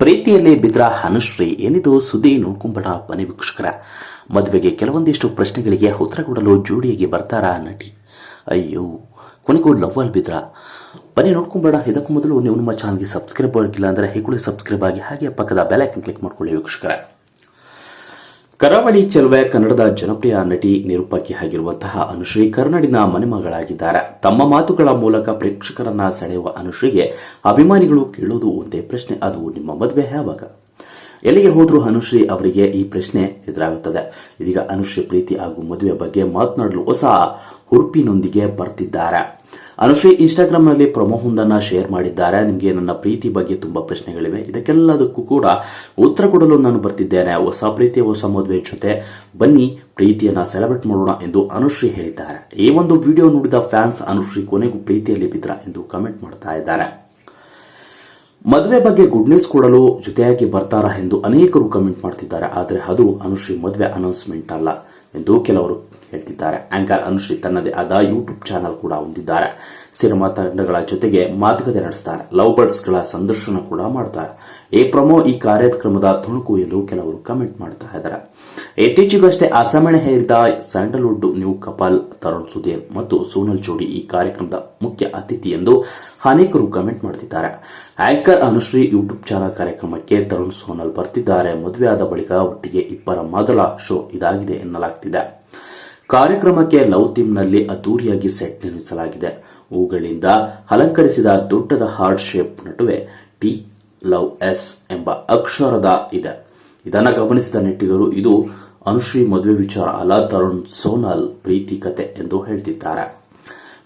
ಪ್ರೀತಿಯಲ್ಲಿ ಬಿದ್ರ ಅನುಶ್ರೀ ಏನಿದು ಸುದ್ದಿ ನೋಡ್ಕೊಂಬಡ ಬನ್ನಿ ವೀಕ್ಷಕರ. ಮದುವೆಗೆ ಕೆಲವೊಂದಿಷ್ಟು ಪ್ರಶ್ನೆಗಳಿಗೆ ಉತ್ತರ ಕೊಡಲು ಜೋಡಿಯಾಗಿ ಬರ್ತಾರಾ ನಟಿ? ಅಯ್ಯೋ, ಕೊನೆಗೂ ಲವ್ ಅಲ್ಲಿ ಬಿದ್ರ? ಬನ್ನಿ ನೋಡ್ಕೊಂಬೇಡ, ಇದಕ್ಕೂ ಮೊದಲು ನೀವು ನಮ್ಮ ಚಾನಲ್ಗೆ ಸಬ್ಸ್ಕ್ರೈಬ್ ಆಗಿಲ್ಲ ಅಂದರೆ ಹೇಗೂ ಸಬ್ಸ್ಕ್ರೈಬ್ ಆಗಿ ಹಾಗೆ ಪಕ್ಕದ ಬೆಲೈಕನ್ ಕ್ಲಿಕ್ ಮಾಡ್ಕೊಳ್ಳಿ ವೀಕ್ಷಕರ. ಕರಾವಳಿ ಚೆಲುವೆ ಕನ್ನಡದ ಜನಪ್ರಿಯ ನಟಿ ನಿರೂಪಕಿ ಆಗಿರುವಂತಹ ಅನುಶ್ರೀ ಕನ್ನಡಿನ ಮನೆಮಗಳಾಗಿದ್ದಾರೆ. ತಮ್ಮ ಮಾತುಗಳ ಮೂಲಕ ಪ್ರೇಕ್ಷಕರನ್ನ ಸೆಳೆಯುವ ಅನುಶ್ರೀಗೆ ಅಭಿಮಾನಿಗಳು ಕೇಳೋದು ಒಂದೇ ಪ್ರಶ್ನೆ, ಅದು ನಿಮ್ಮ ಮದುವೆ ಯಾವಾಗ? ಎಲ್ಲಿಗೆ ಹೋದ್ರೂ ಅನುಶ್ರೀ ಅವರಿಗೆ ಈ ಪ್ರಶ್ನೆ ಎದುರಾಗುತ್ತದೆ. ಇದೀಗ ಅನುಶ್ರೀ ಪ್ರೀತಿ ಹಾಗೂ ಮದುವೆ ಬಗ್ಗೆ ಮಾತನಾಡಲು ಹೊಸ ಹುರುಪಿನೊಂದಿಗೆ ಬರ್ತಿದ್ದಾರೆ. ಅನುಶ್ರೀ ಇನ್ಸ್ಟಾಗ್ರಾಮ್ನಲ್ಲಿ ಪ್ರಮೋಹೊಂದನ್ನ ಶೇರ್ ಮಾಡಿದ್ದಾರೆ. ನಿಮಗೆ ನನ್ನ ಪ್ರೀತಿ ಬಗ್ಗೆ ತುಂಬಾ ಪ್ರಶ್ನೆಗಳಿವೆ. ಇದಕ್ಕೆಲ್ಲದಕ್ಕೂ ಕೂಡ ಉತ್ತರ ಕೊಡಲು ನಾನು ಬರ್ತಿದ್ದೇನೆ. ಹೊಸ ಪ್ರೀತಿ, ಹೊಸ ಮದುವೆ ಜೊತೆ ಬನ್ನಿ, ಪ್ರೀತಿಯನ್ನ ಸೆಲೆಬ್ರೇಟ್ ಮಾಡೋಣ ಎಂದು ಅನುಶ್ರೀ ಹೇಳಿದ್ದಾರೆ. ಈ ಒಂದು ವಿಡಿಯೋ ನೋಡಿದ ಫ್ಯಾನ್ಸ್ ಅನುಶ್ರೀ ಕೊನೆಗೂ ಪ್ರೀತಿಯಲ್ಲಿ ಬಿದ್ರ ಎಂದು ಕಮೆಂಟ್ ಮಾಡ್ತಾ ಇದ್ದಾರೆ. ಮದುವೆ ಬಗ್ಗೆ ಗುಡ್ ನ್ಯೂಸ್ ಕೊಡಲು ಜೊತೆಯಾಗಿ ಬರ್ತಾರಾ ಎಂದು ಅನೇಕರು ಕಮೆಂಟ್ ಮಾಡ್ತಿದ್ದಾರೆ. ಆದರೆ ಅದು ಅನುಶ್ರೀ ಮದುವೆ ಅನೌನ್ಸ್ಮೆಂಟ್ ಅಲ್ಲ ಎಂದು ಕೆಲವರು ಹೇಳ್ತಿದ್ದಾರೆ. ಆಂಕರ್ ಅನುಶ್ರೀ ತನ್ನದೇ ಆದ ಯೂಟ್ಯೂಬ್ ಚಾನೆಲ್ ಕೂಡ ಹೊಂದಿದ್ದಾರೆ. ಸಿನಿಮಾ ತಂಡಗಳ ಜೊತೆಗೆ ಮಾತುಕತೆ ನಡೆಸ್ತಾರೆ. ಲವ್ ಬರ್ಡ್ಸ್ಗಳ ಸಂದರ್ಶನ ಕೂಡ ಮಾಡ್ತಾರೆ. ಈ ಪ್ರಮೋ, ಈ ಕಾರ್ಯಕ್ರಮದ ತುಣುಕು ಎಂದು ಕೆಲವರು ಕಮೆಂಟ್ ಮಾಡ್ತಾ ಇದ್ದಾರೆ. ಇತ್ತೀಚೆಗಷ್ಟೇ ಅಸಮಣೆ ಹೇರಿದ Sandalwood new couple Tarun Sudhir ಮತ್ತು ಸೋನಲ್ ಜೋಡಿ ಈ ಕಾರ್ಯಕ್ರಮದ ಮುಖ್ಯ ಅತಿಥಿ ಎಂದು ಅನೇಕರು ಕಮೆಂಟ್ ಮಾಡುತ್ತಿದ್ದಾರೆ ಆಂಕರ್ ಅನುಶ್ರೀ ಯೂಟ್ಯೂಬ್ ಚಾನಲ್ ಕಾರ್ಯಕ್ರಮಕ್ಕೆ ತರುಣ್ ಸೋನಲ್ ಬರ್ತಿದ್ದಾರೆ. ಮದುವೆಯಾದ ಬಳಿಕ ಒಟ್ಟಿಗೆ ಇಬ್ಬರ ಮೊದಲ ಶೋ ಇದಾಗಿದೆ ಎನ್ನಲಾಗ್ತಿದೆ. ಕಾರ್ಯಕ್ರಮಕ್ಕೆ ಲವ್ ಥೀಮ್ನಲ್ಲಿ ಅದ್ದೂರಿಯಾಗಿ ಸೆಟ್ ನಿರ್ಮಿಸಲಾಗಿದೆ. ಹೂಗಳಿಂದ ಅಲಂಕರಿಸಿದ ದೊಡ್ಡದ ಹಾರ್ಟ್ ಶೇಪ್ ನಡುವೆ ಟಿ ಲವ್ ಎಸ್ ಎಂಬ ಅಕ್ಷರದ ಇದೆ. ಇದನ್ನು ಗಮನಿಸಿದ ನೆಟ್ಟಿಗರು, ಇದು ಅನುಶ್ರೀ ಮದುವೆ ವಿಚಾರ ಅಲ್ಲ, ತರುಣ್ ಸೋನಾಲ್ ಪ್ರೀತಿ ಕತೆ ಎಂದು ಹೇಳ್ತಿದ್ದಾರೆ.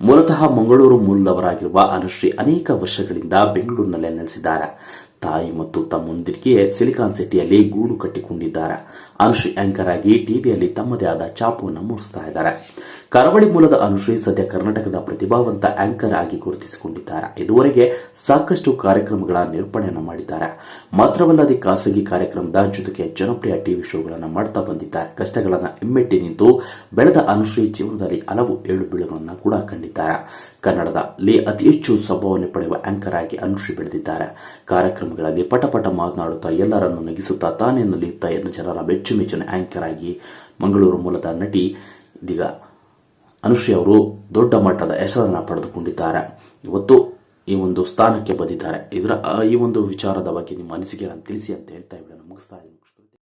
ಮೂಲತಃ ಮಂಗಳೂರು ಮೂಲದವರಾಗಿರುವ ಅನುಶ್ರೀ ಅನೇಕ ವರ್ಷಗಳಿಂದ ಬೆಂಗಳೂರಿನಲ್ಲೇ ನೆಲೆಸಿದ್ದಾರೆ. ತಾಯಿ ಮತ್ತು ತಮ್ಮೊಂದಿಗೆ ಸಿಲಿಕಾನ್ ಸಿಟಿಯಲ್ಲಿ ಗೂಡು ಕಟ್ಟಿಕೊಂಡಿದ್ದಾರೆ. ಅನುಶ್ರೀ ಆಂಕರ್ ಆಗಿ ಟಿವಿಯಲ್ಲಿ ತಮ್ಮದೇ ಆದ ಚಾಪುವನ್ನು ಮೂಡಿಸ್ತಾ ಇದ್ದಾರೆ. ಕರಾವಳಿ ಮೂಲದ ಅನುಶ್ರೀ ಸದ್ಯ ಕರ್ನಾಟಕದ ಪ್ರತಿಭಾವಂತ ಆಂಕರ್ ಆಗಿ ಗುರುತಿಸಿಕೊಂಡಿದ್ದಾರೆ. ಇದುವರೆಗೆ ಸಾಕಷ್ಟು ಕಾರ್ಯಕ್ರಮಗಳ ನಿರೂಪಣೆಯನ್ನು ಮಾಡಿದ್ದಾರೆ. ಮಾತ್ರವಲ್ಲದೆ ಖಾಸಗಿ ಕಾರ್ಯಕ್ರಮದ ಜೊತೆಗೆ ಜನಪ್ರಿಯ ಟಿವಿ ಶೋಗಳನ್ನು ಮಾಡ್ತಾ ಬಂದಿದ್ದಾರೆ. ಕಷ್ಟಗಳನ್ನು ಹಿಮ್ಮೆಟ್ಟಿ ನಿಂತು ಬೆಳೆದ ಅನುಶ್ರೀ ಜೀವನದಲ್ಲಿ ಹಲವು ಏಳು ಬೀಳುಗಳನ್ನು ಕೂಡ ಕಂಡಿದ್ದಾರೆ. ಕನ್ನಡದಲ್ಲಿ ಅತಿ ಹೆಚ್ಚು ಸ್ವಭಾವನೆ ಪಡೆಯುವ ಆಂಕರ್ ಆಗಿ ಅನುಶ್ರೀ ಬೆಳೆದಿದ್ದಾರೆ. ಕಾರ್ಯಕ್ರಮಗಳಲ್ಲಿ ಪಟಪಟ ಮಾತನಾಡುತ್ತಾ ಎಲ್ಲರನ್ನು ನಗಿಸುತ್ತಾ ತಾನೇ ನಲಿಯುತ್ತಾ ಎನ್ನು ಜನರ ಮೆಚ್ಚುಮೆಚ್ಚಿನ ಆಂಕರ್ ಆಗಿ ಮಂಗಳೂರು ಮೂಲದ ನಟಿ ಇದೀಗ ಅನುಶ್ರೀ ಅವರು ದೊಡ್ಡ ಮಟ್ಟದ ಹೆಸರನ್ನು ಪಡೆದುಕೊಂಡಿದ್ದಾರೆ. ಇವತ್ತು ಈ ಒಂದು ಸ್ಥಾನಕ್ಕೆ ಬಂದಿದ್ದಾರೆ. ಇದರ ಈ ಒಂದು ವಿಚಾರದ ಬಗ್ಗೆ ನಿಮ್ಮ ಅನಿಸಿಕೆಗಳನ್ನು ತಿಳಿಸಿ ಅಂತ ಹೇಳ್ತಾ ಇದ್ದಾರೆ ಮುಗಿಸ್ತಾ ಇದ್ದೀನಿ.